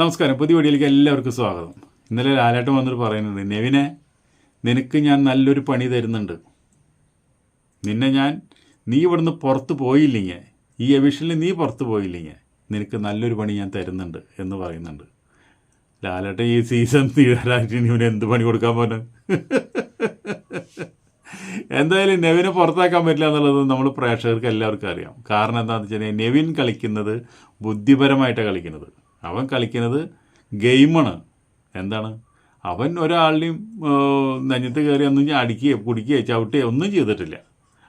നമസ്കാരം. പുതിയ വീഡിയോയിലേക്ക് എല്ലാവർക്കും സ്വാഗതം. ഇന്നലെ ലാലേട്ടൻ വന്നിട്ട് പറയുന്നത് നെവിനെ നിനക്ക് ഞാൻ നല്ലൊരു പണി തരുന്നുണ്ട്. നിന്നെ ഞാൻ നീ ഇവിടുന്ന് പുറത്ത് പോയില്ലെങ്കിൽ ഈ എവിഷനിൽ നീ പുറത്ത് പോയില്ലെങ്കിൽ നിനക്ക് നല്ലൊരു പണി ഞാൻ തരുന്നുണ്ട് എന്ന് പറയുന്നുണ്ട്. ലാലേട്ടൻ ഈ സീസൺ തീരാനായിട്ട് ഇവന് എന്ത് പണി കൊടുക്കാൻ പോലും എന്തായാലും നെവിനെ പുറത്താക്കാൻ പറ്റില്ല എന്നുള്ളത് നമ്മൾ പ്രേക്ഷകർക്ക് എല്ലാവർക്കും അറിയാം. കാരണം എന്താണെന്ന് വെച്ച് കഴിഞ്ഞാൽ നെവിൻ കളിക്കുന്നത് ബുദ്ധിപരമായിട്ടാണ് കളിക്കുന്നത്. അവൻ കളിക്കുന്നത് ഗെയിമാണ്. എന്താണ്? അവൻ ഒരാളുടെയും നെഞ്ഞത്ത് കയറി ഒന്നും അടിക്കുകയോ കുടിക്കുകയോ ചവിട്ടുകയോ ഒന്നും ചെയ്തിട്ടില്ല.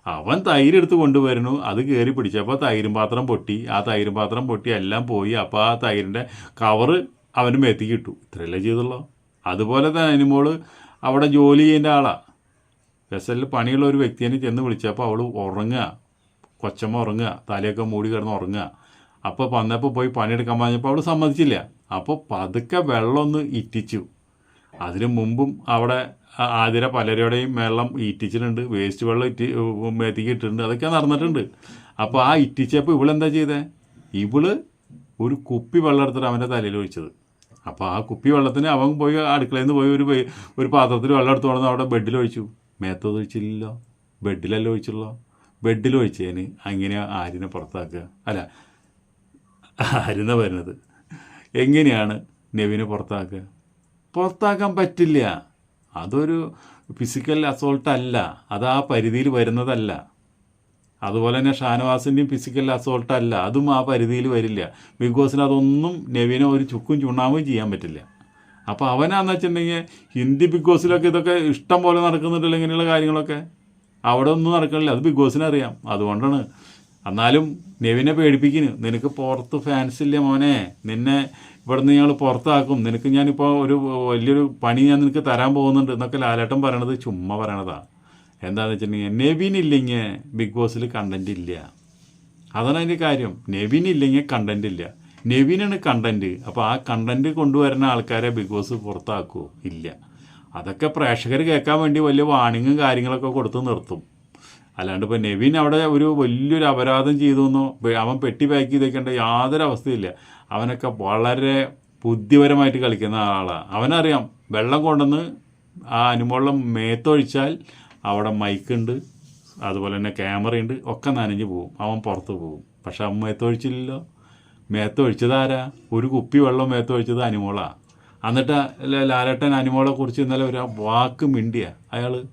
അവൻ തൈര് എടുത്ത് കൊണ്ടുവരുന്നു. അത് കയറി പിടിച്ചപ്പോൾ തൈരും പാത്രം പൊട്ടി. ആ തൈരും പാത്രം പൊട്ടി എല്ലാം പോയി. അപ്പോൾ ആ തൈരിന്റെ കവറ് അവന് മേത്തിക്ക് കിട്ടു ഇത്രയല്ലേ ചെയ്തുള്ളൂ? അതുപോലെ തന്നെ മോൾ അവിടെ ജോലി ചെയ്യേണ്ട ആളാണ് വെസലിൽ പണിയുള്ള ഒരു വ്യക്തിയെ ചെന്ന് വിളിച്ചപ്പോൾ അവൾ ഉറങ്ങുക. കൊച്ചമ്മ ഉറങ്ങുക. തലയൊക്കെ മൂടി കിടന്ന് ഉറങ്ങുക. അപ്പോൾ വന്നപ്പോൾ പോയി പണിയെടുക്കാൻ പറഞ്ഞപ്പോൾ അവൾ സമ്മതിച്ചില്ല. അപ്പോൾ പതുക്കെ വെള്ളം ഒന്ന് ഇറ്റിച്ചു. അതിനു മുമ്പും അവിടെ ആതിര പലരുടെയും വെള്ളം ഇറ്റിച്ചിട്ടുണ്ട്. വേസ്റ്റ് വെള്ളം ഇറ്റി മേത്തിക്ക് അതൊക്കെ നടന്നിട്ടുണ്ട്. അപ്പോൾ ആ ഇറ്റിച്ചപ്പോൾ ഇവളെന്താ ചെയ്തേ? ഇവൾ ഒരു കുപ്പി വെള്ളം എടുത്തിട്ട് അവന്റെ തലയിൽ ഒഴിച്ചത്. അപ്പോൾ ആ കുപ്പി വെള്ളത്തിന് അവൻ പോയി അടുക്കളയിൽ നിന്ന് പോയി ഒരു ഒരു പാത്രത്തിൽ വെള്ളം എടുത്തു കൊണ്ടുവന്ന് അവിടെ ബെഡിൽ ഒഴിച്ചു. മേത്തത് ഒഴിച്ചില്ലല്ലോ. ബെഡിലല്ല ഒഴിച്ചുള്ളോ. ബെഡിൽ ഒഴിച്ചതിന് അങ്ങനെ ആരിനെ പുറത്താക്കുക. അല്ല ആരുന്ന വരുന്നത്. എങ്ങനെയാണ് നെവിനെ പുറത്താക്കുക? പുറത്താക്കാൻ പറ്റില്ല. അതൊരു ഫിസിക്കൽ അസോൾട്ട് അല്ല. അത് ആ പരിധിയിൽ വരുന്നതല്ല. അതുപോലെ തന്നെ ഷാനവാസിന്റെയും ഫിസിക്കൽ അസോൾട്ട് അല്ല. അതും ആ പരിധിയിൽ വരില്ല. ബിഗ് ബോസിന് അതൊന്നും നെവിനെ ഒരു ചുക്കും ചുണ്ണാമ്പും ചെയ്യാൻ പറ്റില്ല. അപ്പോൾ അവനാന്ന് വെച്ചിട്ടുണ്ടെങ്കിൽ ഹിന്ദി ബിഗ് ബോസിലൊക്കെ ഇതൊക്കെ ഇഷ്ടം പോലെ നടക്കുന്നുണ്ടല്ലോ ഇങ്ങനെയുള്ള കാര്യങ്ങളൊക്കെ. അവിടെ ഒന്നും നടക്കണില്ല. അത് ബിഗ് ബോസിനറിയാം അതുകൊണ്ടാണ് എന്നാലും നെവിനെ പേടിപ്പിക്കുന്നു. നിനക്ക് പുറത്ത് ഫാൻസ് ഇല്ല മോനെ. നിന്നെ ഇവിടുന്ന് ഞങ്ങൾ പുറത്താക്കും. നിനക്ക് ഞാനിപ്പോൾ ഒരു വലിയൊരു പണി ഞാൻ നിനക്ക് തരാൻ പോകുന്നുണ്ട് എന്നൊക്കെ ലാലേട്ടൻ പറയണത് ചുമ്മാ പറയണതാ. എന്താണെന്ന് വെച്ചിട്ടുണ്ടെങ്കിൽ നെവിൻ ഇല്ലെങ്കിൽ ബിഗ് ബോസിൽ കണ്ടന്റ് ഇല്ല. അതാണ് അതിന്റെ കാര്യം. നെവിൻ ഇല്ലെങ്കിൽ കണ്ടന്റ് ഇല്ല. നെവിനാണ് കണ്ടന്റ് അപ്പോൾ ആ കണ്ടന്റ് കൊണ്ടുവരുന്ന ആൾക്കാരെ ബിഗ് ബോസ് പുറത്താക്കുമോ ഇല്ല. അതൊക്കെ പ്രേക്ഷകർ കേൾക്കാൻ വേണ്ടി വലിയ വാണിങ്ങും കാര്യങ്ങളൊക്കെ കൊടുത്ത് നിർത്തും. അല്ലാണ്ട് ഇപ്പോൾ നെവിൻ അവിടെ ഒരു വലിയൊരു അപരാധം ചെയ്തു പെ- അവൻ പെട്ടി പാക്ക് ചെയ്തേക്കേണ്ട യാതൊരു അവസ്ഥയില്ല. അവനൊക്കെ വളരെ ബുദ്ധിപരമായിട്ട് കളിക്കുന്ന ആളാണ് അവനറിയാം വെള്ളം കൊണ്ടുവന്ന് ആ അനുമോളം മേത്തൊഴിച്ചാൽ അവിടെ മൈക്കുണ്ട് അതുപോലെ തന്നെ ക്യാമറയുണ്ട് ഒക്കെ നനഞ്ഞു പോകും. അവൻ പുറത്ത് പോകും. പക്ഷെ അവൻ മേത്തൊഴിച്ചില്ലല്ലോ മേത്തൊഴിച്ചത് ആരാ? ഒരു കുപ്പി വെള്ളം മേത്തൊഴിച്ചത് അനുമോളാണ് എന്നിട്ട് ലാലേട്ടൻ അനുമോളെ കുറിച്ച് ഇന്നലെ ഒരു വാക്ക് മിണ്ടിയ. അയാൾ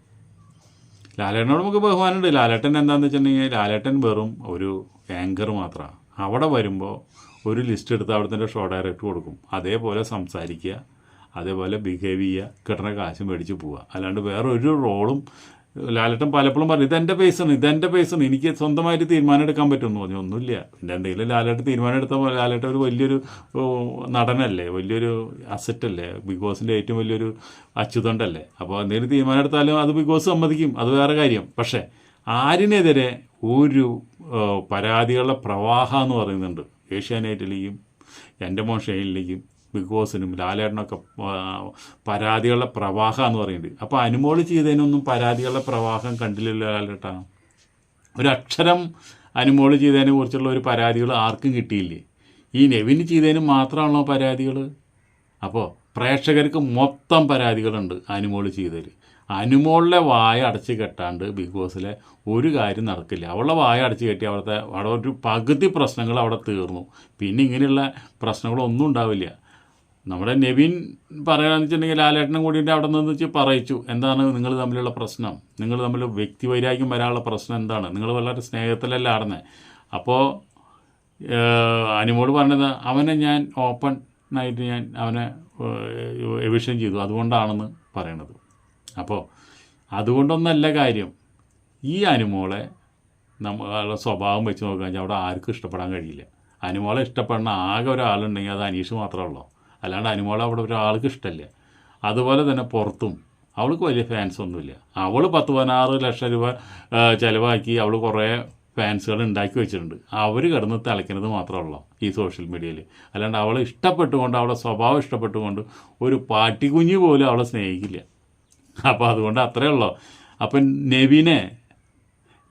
ലാലേട്ടനോട് നമുക്ക് ബഹുമാനമുണ്ട്. ലാലേട്ടൻ എന്താണെന്ന് വെച്ചിട്ടുണ്ടെങ്കിൽ ലാലേട്ടൻ വെറും ഒരു ആങ്കർ മാത്രമാണ് അവിടെ വരുമ്പോൾ ഒരു ലിസ്റ്റ് എടുത്ത് അവിടുത്തെ ഷോ ഡയറക്റ്റ് കൊടുക്കും. അതേപോലെ സംസാരിക്കുക അതേപോലെ ബിഹേവ് ചെയ്യുക കിട്ടുന്ന കാശ് മേടിച്ച് പോവുക. അല്ലാണ്ട് വേറെ ഒരു റോളും ലാലേട്ടൻ പലപ്പോഴും പറഞ്ഞു ഇതെന്റെ പേസാണ് ഇതെന്റെ പേസാണ് എനിക്ക് സ്വന്തമായിട്ട് തീരുമാനം എടുക്കാൻ പറ്റുമെന്ന് പറഞ്ഞു. ഒന്നുമില്ല. പിന്നെ എന്തെങ്കിലും ലാലട്ട് തീരുമാനം എടുത്ത ലാലേട്ടൻ ഒരു വലിയൊരു നടനല്ലേ വലിയൊരു അസറ്റല്ലേ ബിഗ് ബോസിന്റെ ഏറ്റവും വലിയൊരു അച്യുതണ്ടല്ലേ അപ്പോൾ എന്തെങ്കിലും തീരുമാനം എടുത്താലും അത് ബിഗ് ബോസ് സമ്മതിക്കും. അത് വേറെ കാര്യം. പക്ഷേ ആരിനെതിരെ ഒരു പരാതികളുടെ പ്രവാഹം എന്ന് പറയുന്നുണ്ട്. ഏഷ്യാനെറ്റിലേക്കും എന്റെ മോൻ ഷെയിനിലേക്കും ബിഗ് ബോസിനും ലാലേട്ടനൊക്കെ പരാതികളുടെ പ്രവാഹം എന്ന് പറയുന്നുണ്ട്. അപ്പോൾ അനുമോൾ ചെയ്തതിനൊന്നും പരാതികളുടെ പ്രവാഹം കണ്ടില്ലല്ലോ ലാലേട്ടാ? ഒരക്ഷരം അനുമോൾ ചെയ്തതിനെ കുറിച്ചുള്ള ഒരു പരാതികൾ ആർക്കും കിട്ടിയില്ലേ? ഈ നെവിന് ചെയ്തതിന് മാത്രമാണല്ലോ പരാതികൾ? അപ്പോൾ പ്രേക്ഷകർക്ക് മൊത്തം പരാതികളുണ്ട് അനുമോൾ ചെയ്തതിൽ. അനുമോളിലെ വായ അടച്ച് കെട്ടാണ്ട് ബിഗ് ബോസിലെ ഒരു കാര്യം നടക്കില്ല. അവളുടെ വായ അടച്ച് കെട്ടി അവിടുത്തെ അവിടെ ഒരു പകുതി പ്രശ്നങ്ങൾ അവിടെ തീർന്നു. പിന്നെ ഇങ്ങനെയുള്ള പ്രശ്നങ്ങളൊന്നും ഉണ്ടാവില്ല. നമ്മുടെ നെവിൻ പറയുകയാണെന്ന് വെച്ചിട്ടുണ്ടെങ്കിൽ ലാലേട്ടനും കൂടിയിട്ട് അവിടെ നിന്ന് വെച്ച് പറയിച്ചു. എന്താണ് നിങ്ങൾ തമ്മിലുള്ള പ്രശ്നം? നിങ്ങൾ തമ്മിൽ വ്യക്തി വൈരാഗ്യം വരാനുള്ള പ്രശ്നം എന്താണ്? നിങ്ങൾ വളരെ സ്നേഹത്തിലല്ല ആടുന്നത് അപ്പോൾ അനുമോട് പറഞ്ഞത് അവനെ ഞാൻ ഓപ്പൺ ആയിട്ട് ഞാൻ അവനെ എവിഷൻ ചെയ്തു. അതുകൊണ്ടാണെന്ന് പറയണത്. അപ്പോൾ അതുകൊണ്ടൊന്നല്ല കാര്യം. ഈ അനുമോളെ നമ്മളുടെ സ്വഭാവം വെച്ച് നോക്കുകയാണെങ്കിൽ അവിടെ ആർക്കും ഇഷ്ടപ്പെടാൻ കഴിയില്ല. അനുമോളെ ഇഷ്ടപ്പെടുന്ന ആകെ ഒരാളുണ്ടെങ്കിൽ അത് അനീഷ് മാത്രമേ ഉള്ളൂ? അല്ലാണ്ട് അനുമോളെ അവിടെ ഒരാൾക്ക് ഇഷ്ടമല്ല. അതുപോലെ തന്നെ പുറത്തും അവൾക്ക് വലിയ ഫാൻസ് ഒന്നുമില്ല. അവൾ പത്ത് പതിനാറ് ലക്ഷം രൂപ ചിലവാക്കി അവൾ കുറേ ഫാൻസുകൾ ഉണ്ടാക്കി വെച്ചിട്ടുണ്ട്. അവർ കിടന്ന് തിളയ്ക്കുന്നത് മാത്രമുള്ളൂ ഈ സോഷ്യൽ മീഡിയയിൽ അല്ലാണ്ട് അവളെ ഇഷ്ടപ്പെട്ടുകൊണ്ട് അവളെ സ്വഭാവം ഇഷ്ടപ്പെട്ടുകൊണ്ട് ഒരു പാട്ടിക്കുഞ്ഞ് പോലും അവളെ സ്നേഹിക്കില്ല. അപ്പോൾ അതുകൊണ്ട് അത്രയേ ഉള്ളൂ. അപ്പം നെവിനെ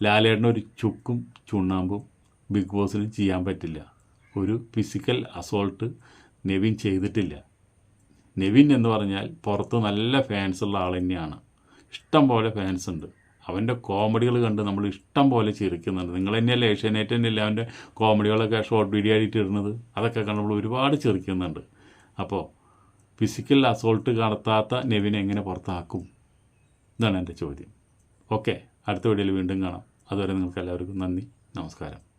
ലാലേട്ടന് ഒരു ചുക്കും ചുണ്ണാമ്പും ബിഗ് ബോസിന് ചെയ്യാൻ പറ്റില്ല. ഒരു ഫിസിക്കൽ അസോൾട്ട് നെവിൻ ചെയ്തിട്ടില്ല. നെവിൻ എന്ന് പറഞ്ഞാൽ പുറത്ത് നല്ല ഫാൻസ് ഉള്ള ആൾ തന്നെയാണ്. ഇഷ്ടം പോലെ ഫാൻസ് ഉണ്ട്. അവന്റെ കോമഡികൾ കണ്ട് നമ്മൾ ഇഷ്ടം പോലെ ചിരിക്കുന്നുണ്ട്. നിങ്ങൾ തന്നെയല്ലേ ഏഷ്യാനെറ്റ് തന്നെയല്ലേ അവന്റെ കോമഡികളൊക്കെ ഷോർട്ട് വീഡിയോ ആയിട്ട് ഇടുന്നത്? അതൊക്കെ കണ്ട് നമ്മൾ ഒരുപാട് ചിരിക്കുന്നുണ്ട്. അപ്പോൾ ഫിസിക്കൽ അസോൾട്ട് നടത്താത്ത നെവിനെ എങ്ങനെ പുറത്താക്കും? ഇതാണ് എന്റെ ചോദ്യം. ഓക്കെ. അടുത്ത വീഡിയോയിൽ വീണ്ടും കാണാം. അതുവരെ നിങ്ങൾക്ക് എല്ലാവർക്കും നന്ദി. നമസ്കാരം.